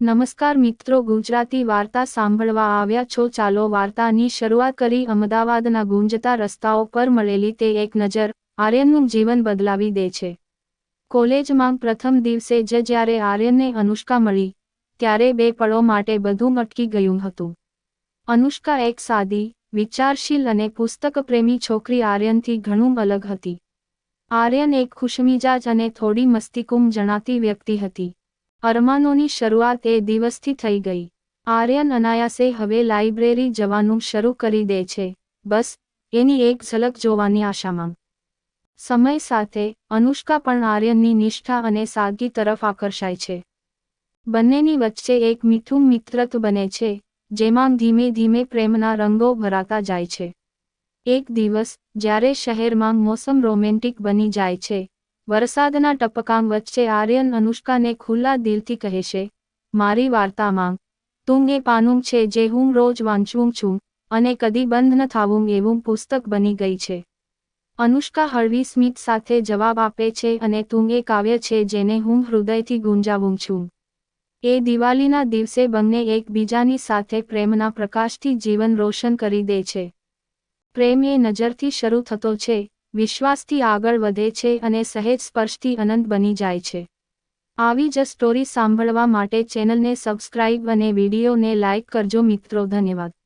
નમસ્કાર મિત્રો, ગુજરાતી વાર્તા સાંભળવા આવ્યા છો. ચાલો વાર્તાની શરૂઆત કરી. અમદાવાદના ગુંજતા રસ્તાઓ પર મળેલી તે એક નજર આર્યનનું જીવન બદલાવી દે છે. કોલેજમાં પ્રથમ દિવસે જ જ્યારે આર્યનને અનુષ્કા મળી, ત્યારે બે પળો માટે બધું અટકી ગયું હતું. અનુષ્કા એક સાદી, વિચારશીલ અને પુસ્તકપ્રેમી છોકરી આર્યનથી ઘણું અલગ હતી. આર્યન એક ખુશમિજાજ અને થોડી મસ્તીકુમ જણાતી વ્યક્તિ હતી. અરમાનોની શરૂઆત એ દિવસથી થઈ ગઈ. આર્યન અનાયાસે હવે લાઇબ્રેરી જવાનું શરૂ કરી દે છે. બસ, એની એક ઝલક જોવાની આશામાં. સમય સાથે, અનુષ્કા પણ આર્યનની નિષ્ઠા અને સાદગી તરફ આકર્ષાય છે. બંનેની વચ્ચે એક મીઠું મિત્રત્વ બને છે, જેમાં ધીમે ધીમે પ્રેમના રંગો ભરાતા જાય છે. એક દિવસ, જ્યારે શહેરમાં મોસમ રોમેન્ટિક બની જાય છે વરસાદના ટપકામ વચ્ચે આર્યન અનુષ્કાને ખુલ્લા દિલથી કહે છે, મારી વાર્તામાં તું એ પાનું છે જે હું રોજ વાંચું છું અને કદી બંધ ન થાવું એવું પુસ્તક બની ગઈ છે. અનુષ્કા હળવી સ્મિત સાથે જવાબ આપે છે, અને તું એ કાવ્ય છે જેને હું હૃદયથી ગુંજાવું છું. એ દિવાળીના દિવસે બંને એકબીજાની સાથે પ્રેમના પ્રકાશથી જીવન રોશન કરી દે છે. પ્રેમ એ નજરથી શરૂ થતો છે વિશ્વાસથી આગળ વધે છે અને સહેજ સ્પર્શથી અનંત બની જાય છે. આવી જ સ્ટોરી સાંભળવા માટે ચેનલને સબસ્ક્રાઇબ અને વિડીયોને લાઇક કરજો મિત્રો, ધન્યવાદ.